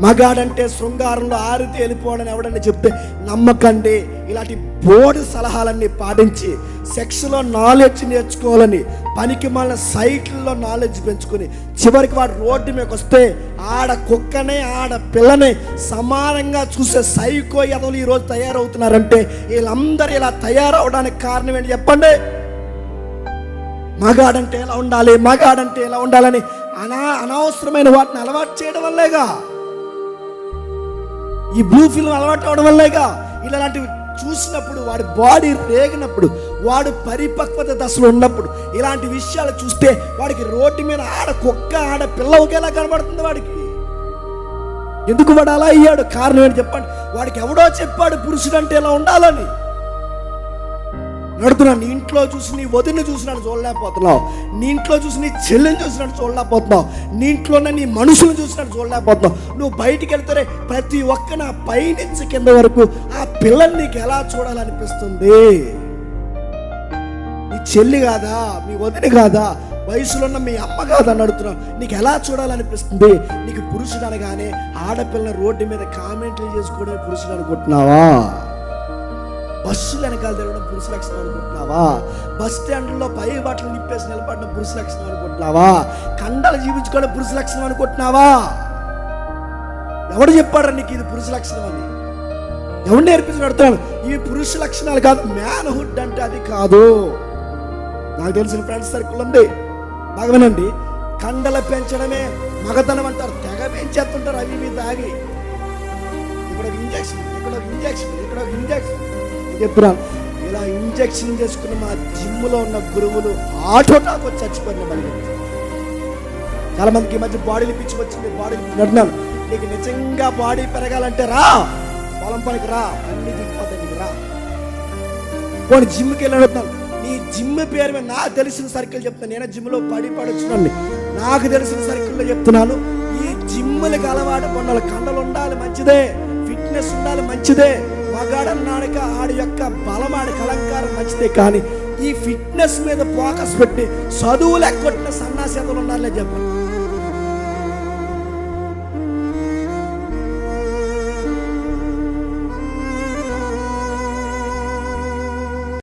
మగాడంటే శృంగారంలో ఆరితే వెళ్ళిపోవడని ఎవడని చెప్తే నమ్మకండి ఇలాంటి బోర్డు సలహాలన్నీ పాటించి సెక్స్లో నాలెడ్జ్ నేర్చుకోవాలని పనికి మళ్ళీ సైట్లలో నాలెడ్జ్ పెంచుకొని చివరికి వాడు రోడ్డు మీదకి వస్తే ఆడ కుక్కనే ఆడ పిల్లనే సమానంగా చూసే సైకో ఎదవలు ఈరోజు తయారవుతున్నారంటే వీళ్ళందరూ ఇలా తయారవడానికి కారణం ఏంటి చెప్పండి? మగాడంటే ఎలా ఉండాలి? మగాడంటే ఎలా ఉండాలని అనా అనవసరమైన వాటిని అలవాటు చేయడం వల్లేగా. ఈ బ్లూ ఫిల్మ్ అలవాటు అవడం వల్లేగా? ఇలాంటివి చూసినప్పుడు వాడి బాడీ రేగినప్పుడు వాడు పరిపక్వత దశలో ఉన్నప్పుడు ఇలాంటి విషయాలు చూస్తే వాడికి రోడ్డు మీద ఆడ కుక్క ఆడ పిల్ల ఒకేలా కనబడుతుంది వాడికి. ఎందుకు వాడు అలా అయ్యాడు? కారణం ఏంటి చెప్పండి? వాడికి ఎవడో చెప్పాడు పురుషుడు అంటే ఇలా ఉండాలని. నడుతున్నాను నీ ఇంట్లో చూసి నీ వదిన చూసినట్టు చూడలేకపోతున్నావు. నీ ఇంట్లో చూసి నీ చెల్లెని చూసినట్టు చూడలేకపోతున్నావు. నీ ఇంట్లోనే నీ మనుషులు చూసినట్టు చూడలేకపోతున్నావు. నువ్వు బయటికి వెళ్తే ప్రతి ఒక్క నా పైనుంచి కింద వరకు ఆ పిల్లని నీకు ఎలా చూడాలనిపిస్తుంది? నీ చెల్లి కాదా? మీ వదిన కాదా? వయసులో ఉన్న మీ అమ్మ కాదా నడుతున్నావు నీకు ఎలా చూడాలనిపిస్తుంది? నీకు పురుషుడు అనగానే ఆడపిల్ల రోడ్డు మీద కామెంట్లు చేసుకోవడం పురుషుడు అనుకుంటున్నావా? బస్సు వెనకాల తెరవడం పురుష లక్షణం అనుకుంటున్నావా? బస్ స్టాండ్లో పై బట్టలు నిప్పేసి నిలబడడం పురుష లక్షణం అనుకుంటున్నావా? కండలు జీవించుకోవడం పురుష లక్షణం అనుకుంటున్నావా? ఎవడు చెప్పాడు నీకు ఇది పురుష లక్షణం అని? ఎవడు నేర్పించి పెడతాడు ఇవి పురుష లక్షణాలు కాదు మ్యాన్హుడ్ అంటే అది కాదు. నాకు తెలిసిన ఫ్రెండ్స్ సర్కిల్ ఉంది. బాగా వినండి. కండల పెంచడమే మగతనం అంటారు. తెగ పెంచేస్తుంటారు అవి ఇవి తాగి. ఇక్కడ ఒక ఇంజక్షన్ ఇక్కడ ఒక ఇంజక్షన్ ఇక్కడ ఒక ఇంజక్షన్ చెప్పురా ఇంజక్షన్ చేసుకున్న మా జిమ్లో ఉన్న గురువులు ఆటోటాకు వచ్చి చచ్చిపోయిన మళ్ళీ చాలా మందికి ఈ మధ్య బాడీలు పిచ్చి వచ్చింది బాడీ నడినాను నీకు నిజంగా బాడీ పెరగాలంటే రా పొలం పనికి రా అన్ని దిగిపోతాయి రా. పోనీ జిమ్కి వెళ్ళి నీ జిమ్ పేరు మీద నాకు తెలిసిన సర్కిల్ చెప్తాను నేను జిమ్లో పడి పడొచ్చునండి నాకు తెలిసిన సర్కిల్లో చెప్తున్నాను ఈ జిమ్లకు అలవాటు పడిన కండలు ఉండాలి మంచిదే ఫిట్నెస్ ఉండాలి మంచిదే. మగాడన్నాడక ఆడి యొక్క బలం అలంకారం మంచిదే కానీ ఈ ఫిట్నెస్ మీద ఫోకస్ పెట్టి చదువులు ఎక్కొట్టిన సన్నాసేతలు ఉన్నారులే చెప్పండి.